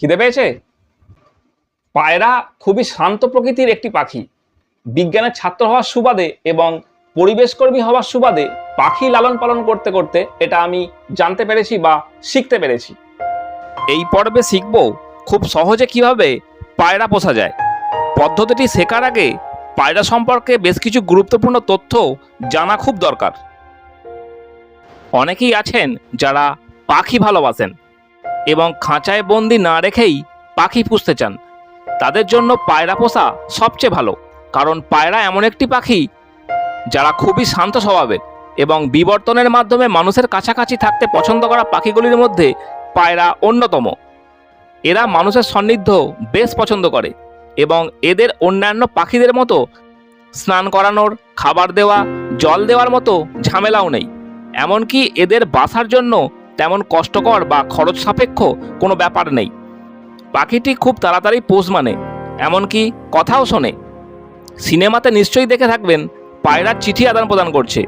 খিদে পেয়েছে? পায়রা খুবই শান্ত প্রকৃতির একটি পাখি। বিজ্ঞানের ছাত্র হওয়ার সুবাদে এবং পরিবেশকর্মী হওয়ার সুবাদে পাখি লালন পালন করতে করতে এটা আমি জানতে পেরেছি বা শিখতে পেরেছি। এই পর্বে শিখব খুব সহজে কীভাবে পায়রা পোষা যায়। পদ্ধতিটি শেখার আগে পায়রা সম্পর্কে বেশ কিছু গুরুত্বপূর্ণ তথ্য জানা খুব দরকার। অনেকেই আছেন যারা পাখি ভালোবাসেন। এবং খাঁচায় বন্দি না রেখেই পাখি পুষতে চান। তাদের জন্য পায়রা পোষা সবচেয়ে ভালো, কারণ পায়রা এমন একটি পাখি যারা খুবই শান্ত স্বভাবের এবং বিবর্তনের মাধ্যমে মানুষের কাছাকাছি থাকতে পছন্দ করা পাখিগুলির মধ্যে পায়রা অন্যতম। এরা মানুষের সান্নিধ্য বেশ পছন্দ করে এবং এদের অন্যান্য পাখিদের মতো স্নান করানোর, খাবার দেওয়া, জল দেওয়ার মতো ঝামেলাও নেই। এমনকি এদের বাসার জন্য তেমন কষ্টকর বা খরচ সাপেক্ষ কোনো ব্যাপার নেই। পাখিটি খুব তাড়াতাড়ি পোষ মানে এমনকি কথাও শোনে। সিনেমাতে নিশ্চয়ই দেখে থাকবেন পায়রার চিঠি আদান প্রদান করছে।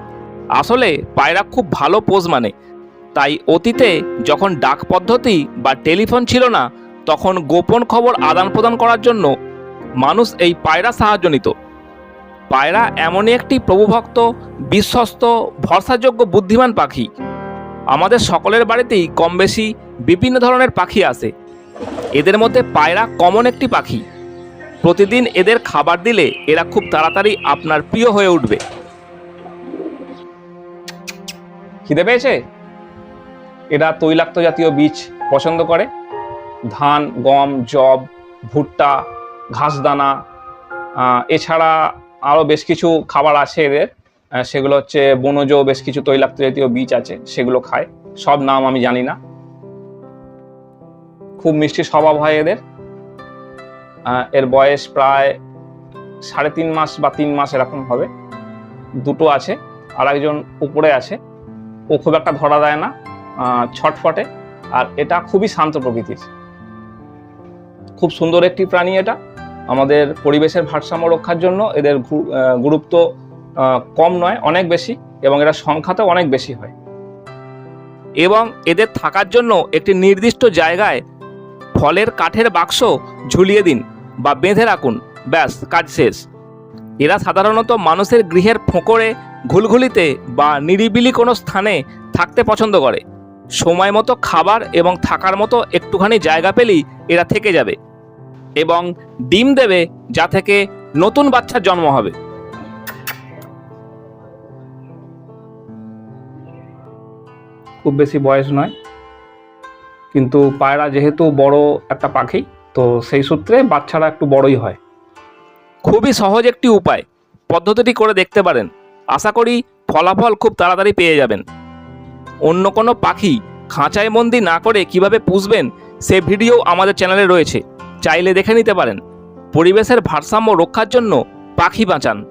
আসলে পায়রা খুব ভালো পোজ মানে তাই অতীতে যখন ডাক পদ্ধতি বা টেলিফোন ছিল না, তখন গোপন খবর আদান প্রদান করার জন্য মানুষ এই পায়রা সাহায্য নিত। পায়রা এমনই একটি প্রভুভক্ত, বিশ্বস্ত, ভরসাযোগ্য, বুদ্ধিমান পাখি। আমাদের সকলের বাড়িতেই কম বেশি বিভিন্ন ধরনের পাখি আসে এদের মধ্যে পায়রা কমন একটি পাখি। প্রতিদিন এদের খাবার দিলে এরা খুব তাড়াতাড়ি আপনার প্রিয় হয়ে উঠবে। খিদে পেয়েছে? এরা তৈলাক্ত জাতীয় বীজ পছন্দ করে। ধান, গম জব ভুট্টা, ঘাসদানা এছাড়া আরও বেশ কিছু খাবার আছে এদের। সেগুলো হচ্ছে বনজ বেশ কিছু তৈলাক্ত জাতীয় বীজ আছে, সেগুলো খায়। সব নাম আমি জানি না। খুব মিষ্টি স্বভাব হয় এদের। এর বয়স প্রায় সাড়ে তিন মাস বা তিন মাস এরকম হবে। দুটো আছে আর একজন উপরে আছে। ও খুব একটা ধরা দেয় না ছটফটে। আর এটা খুবই শান্ত প্রকৃতির। খুব সুন্দর একটি প্রাণী এটা। আমাদের পরিবেশের ভারসাম্য রক্ষার জন্য এদের গুরুত্ব কম নয়, অনেক বেশি এবং এরা সংখ্যাতেও অনেক বেশি হয়। এবং এদের থাকার জন্য একটি নির্দিষ্ট জায়গায় ফলের কাঠের বাক্স ঝুলিয়ে দিন বা বেঁধে রাখুন। ব্যাস, কাজ শেষ। এরা সাধারণত মানুষের গৃহের ফোঁকরে ঘুলঘুলিতে বা নিরিবিলি কোনো স্থানে থাকতে পছন্দ করে। সময় মতো খাবার এবং থাকার মতো একটুখানি জায়গা পেলেই এরা থেকে যাবে এবং ডিম দেবে যা থেকে নতুন বাচ্চার জন্ম হবে। খুব বেশি বয়স নয়। কিন্তু পায়রা যেহেতু বড় একটা পাখি, তো সেই সূত্রে বাচ্চারা একটু বড়ই হয়। খুবই সহজ একটি উপায়। পদ্ধতিটি করে দেখতে পারেন। আশা করি ফলাফল খুব তাড়াতাড়ি পেয়ে যাবেন। অন্য কোনো পাখি খাঁচায় বন্দি না করে কীভাবে পুষবেন, সে ভিডিও আমাদের চ্যানেলে রয়েছে। চাইলে দেখে নিতে পারেন। পরিবেশের ভারসাম্য রক্ষার জন্য পাখি বাঁচান।